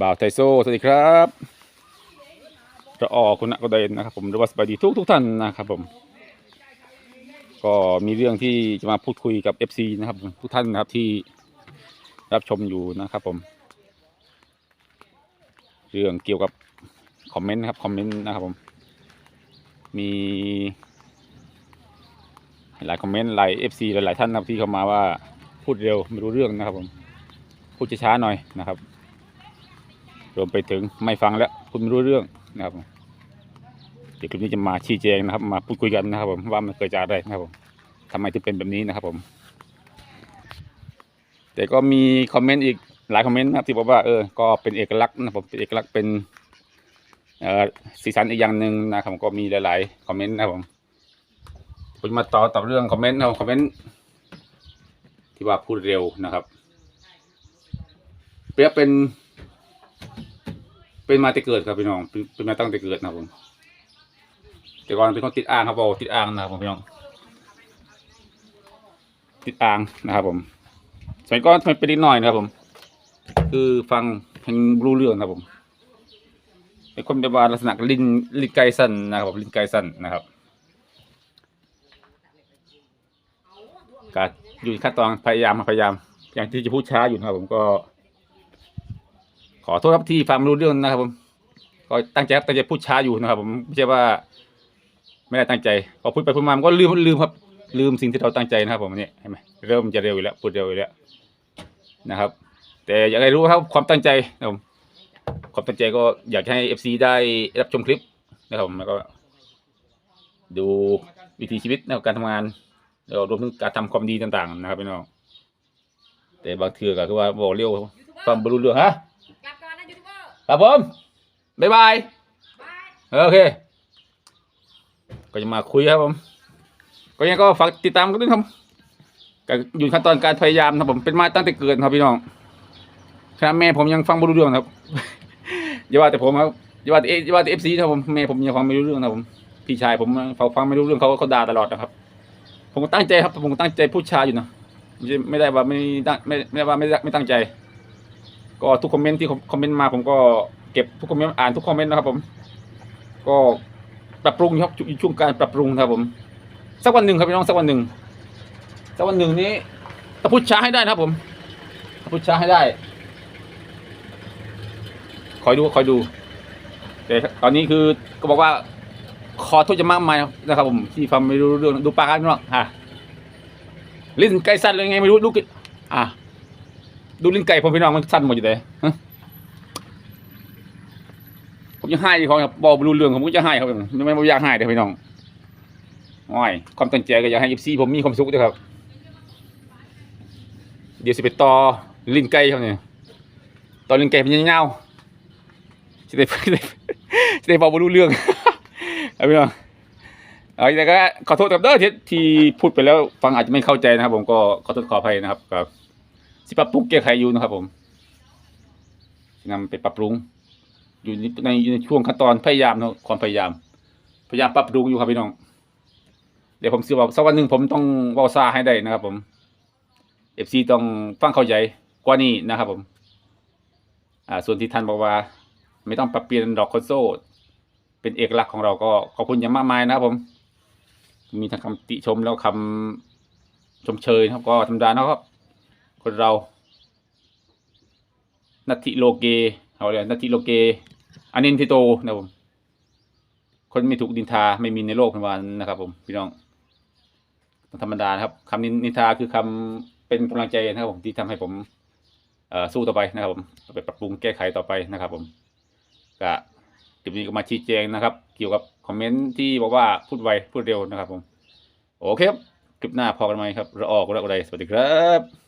บ่าวไทโซสวัสดีครับจะออกคุณณะก็ได้นะครับ ผมหรือว่าสบายดีทุกทุกท่านนะครับ ผม ก็มีเรื่องที่จะมาพูดคุยกับ FC นะครับผมทุกท่านนะครับที่รับชมอยู่นะครับ ผม เรื่องเกี่ยวกับคอมเมนต์นะครับคอมเมนต์นะครับ ผม มีหลายคอมเมนต์หลาย FC หลายๆท่านนะครับที่เข้ามาว่าพูดเร็วไม่รู้เรื่องนะครับ ผม พูดช้าๆหน่อยนะครับ รวมไปถึงไม่ฟังแล้วคุณไม่รู้เรื่องนะครับเดี๋ยวคลิปนี้จะมาชี้แจงนะครับ มาพูดคุยกันนะครับ ผมว่ามันเกิดจากอะไรนะครับผมทำไมถึงเป็นแบบนี้นะครับผม แต่ก็มีคอมเมนต์อีกหลายคอมเมนต์นะครับที่บอกว่าเออก็เป็นเอกลักษณ์นะผมเป็นเอกลักษณ์เป็นเอ่อสีสันอีกอย่างหนึ่งนะครับก็มีหลาย ๆ คอมเมนต์นะครับผมผมจะมาต่อต่อเรื่องคอมเมนต์นะครับคอมเมนต์ที่ว่าพูดเร็วนะครับ เปรียบเป็น เป็นมาแต่เกิดครับพี่น้องเป็นเป็นมาตั้งแต่เกิดนะครับผม แต่ก่อนเป็นคนติดอ่างครับบอกติดอ่างนะครับผมพี่น้อง ติดอ่างนะครับผมสมัยก่อนทำไมเป็นนิดหน่อยนะครับผม คือฟังเพลงรู้เรื่องนะครับผมเป็นคนแบบว่าลักษณะลิ้นลิ้นไกสั้นนะครับผมลิ้นไกสั้นนะครับการอยู่ขั้นตอนพยายามพยายาม อย่างที่จะพูดช้าอยู่นะครับผมก็ ขอโทษครับที่ฟังไม่รู้เรื่องนะครับ ผมก็ตั้งใจครับตั้งใจพูดช้าอยู่นะครับ ผมไม่ใช่ว่า ไม่ได้ตั้งใจพอพูดไปพูดมามันก็ลืมลืมครับ ลืมสิ่งที่เราตั้งใจนะครับ ผมเนี่ยเห็นไหมเริ่มจะเร็วอยู่แล้วพูดเร็วอยู่แล้วนะครับ แต่อยากให้รู้ครับความตั้งใจนะครับผมความตั้งใจก็อยากให้เอฟซีได้รับชมคลิปนะครับผมแล้วก็ดูวิถีชีวิตนะครับการทำงานแล้วรวมถึงการทำความดีต่าง ๆ นะครับพี่น้องแต่บางเทือก็คือว่าบอกเร็วฟังบรรลุเรื่องฮะ ครับผมบ๊ายบาย โอเค ก็จะมาคุยครับผม ก็ยังก็ฝากติดตามกันด้วยครับก็อยู่ขั้นตอนการพยายามนะครับผมเป็นมาตั้งแต่เกิดครับพี่น้องขณะแม่ผมยังฟังไม่รู้เรื่องครับอย่าว่าแต่ผมครับอย่าว่าแต่อย่าว่าแต่เอฟซีครับผมแม่ผมยังฟังไม่รู้เรื่องครับผมพี่ชายผมเขาฟังไม่รู้เรื่องเขาเขาด่าตลอดนะครับ ผมก็ตั้งใจครับผมตั้งใจพูดชาอยู่นะไม่ได้ว่าไม่ตั้งไม่ไม่ได้ว่าไม่ไม่ตั้งใจ ก็ทุกคอมเมนต์ที่คอมเมนต์มาผมก็เก็บทุกคอมเมนต์อ่านทุกคอมเมนต์นะครับผม ก็ปรับปรุงครับอยู่ช่วงการปรับปรุงครับผม สักวันหนึ่งครับพี่น้องสักวันหนึ่งสักวันหนึ่งนี้ถ้าพูดช้าให้ได้นะครับผมถ้าพูดช้าให้ได้คอยดูคอยดูแต่ตอนนี้คือก็บอกว่า ขอโทษจะมากมายนะครับผมที่ฟังไม่รู้เรื่องดูปากกันพี่น้องฮะลิ้นไก่สั้นเลยไงไม่รู้ดูกอะ ดูลิ้นไก่ผมพี่น้องมันสั้นหมดอยู่เลยผมจะให้เขาครับบอกรู้เรื่องผมก็จะให้เขาไม่ไม่อยากให้เดี๋ยวพี่น้องอ้อยความตั้งใจก็อยากให้ยิปซีผมมีความสุขด้วยครับ เดี๋ยวสิไปต่อลิ้นไก่เขาเนี่ยต่อลิ้นไก่เป็นยังเงาจะได้จะได้จะได้บอกรู้เรื่องเอาพี่น้องเอาแต่ก็ขอโทษกับเด้อที่พูดไปแล้วฟังอาจจะไม่เข้าใจนะครับ ผมก็ขอโทษขออภัยนะครับกับ สิปรับปรุงแก้ไขอยู่นะครับผมนำไปปรับปรุง อยู่ในในอยู่ในช่วงขั้นตอนพยายามนะความพยายาม พยายามปรับปรุงอยู่ครับพี่น้อง เดี๋ยวผมเชื่อว่าสักวันหนึ่งผมต้องเวาซาให้ได้นะครับ ผมเอฟซีต้องฟังเข้าใจกว่านี้นะครับ ผม อ่า ส่วนที่ท่านบอกว่า ไม่ต้องปรับเปลี่ยนดอกคอนโซลเป็นเอกลักษณ์ของเราก็ขอบคุณอย่างมากมายนะครับผม มีทั้งคำติชมแล้วคำชมเชยนะครับ ก็ธรรมดานะครับ คนเรานัตติโลเกเอาเลยนัตติโลเกอันนินทิโตนะผมคนไม่ถูกดินทาไม่มีในโลกพวันนะครับ ผมพี่น้องธรรมดานะครับคำนินนินทาคือคำเป็นกำลังใจนะครับ ผมที่ทำให้ผมสู้ต่อไปนะครับ ผมไปปรับปรุงแก้ไขต่อไปนะครับ ผมก็คลิปนี้ก็มาชี้แจงนะครับ เกี่ยวกับคอมเมนต์ที่บอกว่าพูดไวพูดเร็วนะครับ ผม โอเคครับคลิปหน้าพอกันไหมครับเราออกแล้วอะไรสวัสดีครับ